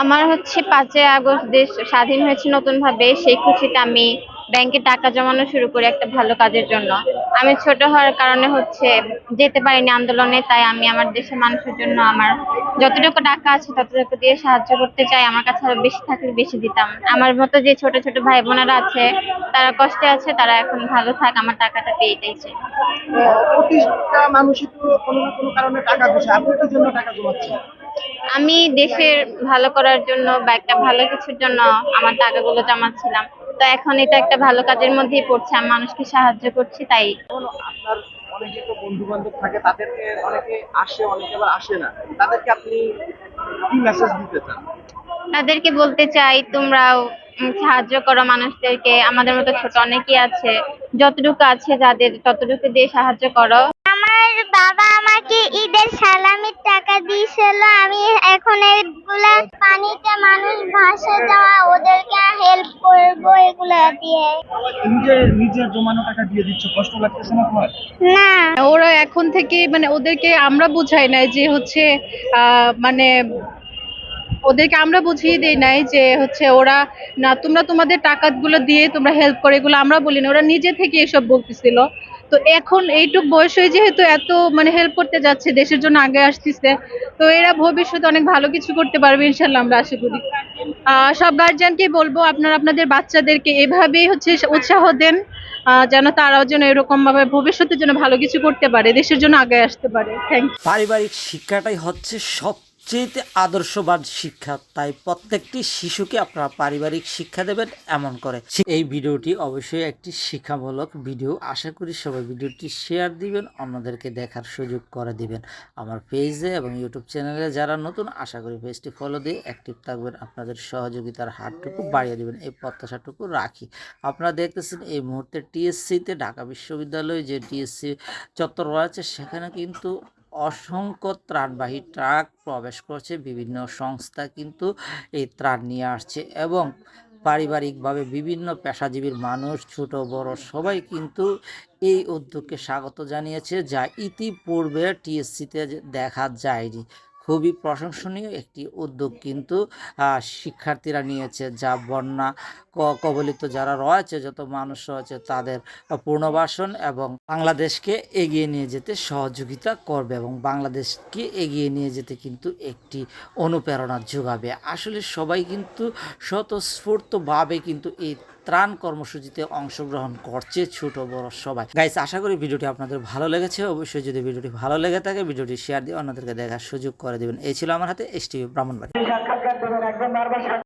আমার হচ্ছে পাঁচই আগস্ট দেশ স্বাধীন হয়েছে নতুন ভাবে সেই খুশিতে আমি ব্যাংকে টাকা জমানো শুরু করি একটা ভালো কাজের জন্য। আমি ছোট হওয়ার কারণে হচ্ছে যেতে পারিনি আন্দোলনে, তাই আমি আমার দেশের মানুষের জন্য আমার যতটুকু টাকা আছে ততটুকু দিয়ে সাহায্য করতে চাই, আমার কাছে আরও বেশি থাকলে বেশি দিতাম। আমার মতো যে ছোট ছোট ভাই বোনেরা আছে, তারা কষ্টে আছে, তারা এখন ভালো থাক, আমার টাকাটা পেয়ে চাইছে প্রতিটা মানুষই কোনো না কোনো কারণে টাকা দিচ্ছে আপনি জন্য টাকা জমাচ্ছেন আমি দেশের ভালো করার জন্য বা একটা ভালো কিছুর জন্য আমার টাকাগুলো জমাচ্ছিলাম। তো এখন এটা একটা ভালো কাজের মধ্যেই পড়ছে আমি মানুষকে সাহায্য করছি তাই। আপনার অনেকে তো বন্ধু বান্ধব থাকে তাদেরকে অনেকে আসে অনেকে আবার আসে না। তাদেরকে আপনি কি মেসেজ দিতে চান? তাদেরকে বলতে চাই তোমরাও সাহায্য করো মানুষদেরকে। আমাদের মতো ছোট অনেকেই আছে। যতটুকু আছে যাদের ততটুকু দিয়ে সাহায্য করো। আমার বাবা আমাকে ঈদের সালামির টাকা দিয়েছিল আমি এখন এগুলা পানিতে মানুষ ভাসে যাওয়া ওদেরকে হেল্প করব এগুলা দিয়ে। নিজে নিজের জমানো টাকা দিয়ে দিচ্ছ কষ্ট লাগতেছে না তোমার? না। ওরা এখন থেকে মানে ওদেরকে আমরা বুঝাই নাই যে হচ্ছে আহ, মানে ওদেরকে আমরা বুঝিয়ে দেই নাই যে হচ্ছে ওরা না তোমরা তোমাদের টাকাগুলো দিয়ে তোমরা হেল্প করে। এগুলো আমরা বলি না ওরা নিজে থেকে এসব বলতেছিল। তো এখন এইটুক বয়স হয়ে যেহেতু এত মানে হেল্প করতে যাচ্ছে, দেশের জন্য আগে আসতেছে, তো এরা ভবিষ্যতে অনেক ভালো কিছু করতে পারবে ইনশাল্লাহ আমরা আশা করি। সব গার্জিয়ানকে বলব, আপনারা আপনাদের বাচ্চাদেরকে এভাবেই হচ্ছে উৎসাহ দেন যেন তারাও যেন এরকম ভাবে ভবিষ্যতে যেন ভালো কিছু করতে পারে, দেশের জন্য আগে আসতে পারে। থ্যাংক পারিবারিক শিক্ষাটাই হচ্ছে সবচেয়ে আদর্শবান শিক্ষা, তাই প্রত্যেকটি শিশুকে আপনারা পারিবারিক শিক্ষা দেবেন এমন করে। এই ভিডিওটি অবশ্যই একটি শিক্ষামূলক ভিডিও। আশা করি সবাই ভিডিওটি শেয়ার দিবেন, অন্যদেরকে দেখার সুযোগ করে দিবেন। আমার পেজে এবং ইউটিউব চ্যানেলে যারা নতুন, আশা করি পেজটি ফলো দিয়ে অ্যাক্টিভ থাকবেন। আপনাদের সহযোগিতার হারটুকু বাড়িয়ে দিবেন, এই প্রত্যাশাটুকু রাখি। আপনারা দেখতেছেন এই মুহূর্তে টিএসসিতে ঢাকা বিশ্ববিদ্যালয়ে যে টিএসসি চত্বর রয়েছে, সেখানে কিন্তু অসংখ্য ত্রাণবাহী ট্রাক প্রবেশ করছে, বিভিন্ন সংস্থা কিন্তু এই ত্রাণ নিয়ে আসছে এবং পারিবারিকভাবে বিভিন্ন পেশাজীবীর মানুষ, ছোট, বড় সবাই কিন্তু এই উদ্যোগকে স্বাগত জানিয়েছে, যা ইতিপূর্বে টিএসসিতে দেখা যায়নি। খুবই প্রশংসনীয় একটি উদ্যোগ কিন্তু শিক্ষার্থীরা নিয়েছে, যা বন্যা কবলিত যারা রয়েছে, যত মানুষ রয়েছে, তাদের পুনর্বাসন এবং বাংলাদেশকে এগিয়ে নিয়ে যেতে সহযোগিতা করবে এবং বাংলাদেশকে এগিয়ে নিয়ে যেতে কিন্তু একটি অনুপ্রেরণা যোগাবে। আসলে সবাই কিন্তু স্বতঃস্ফূর্তভাবে কিন্তু এই ত্রাণ কর্মসূচিতে অংশগ্রহণ করছে ছোট বড় সবাই। গাইস আশা করি ভিডিওটি আপনাদের ভালো লেগেছে। অবশ্যই যদি ভিডিওটি ভালো লেগে থাকে, ভিডিওটি শেয়ার দিয়ে অন্যদেরকে দেখার সুযোগ করে দেবেন। এই ছিল আমার হাতে এস ব্রাহ্মণবাড়ি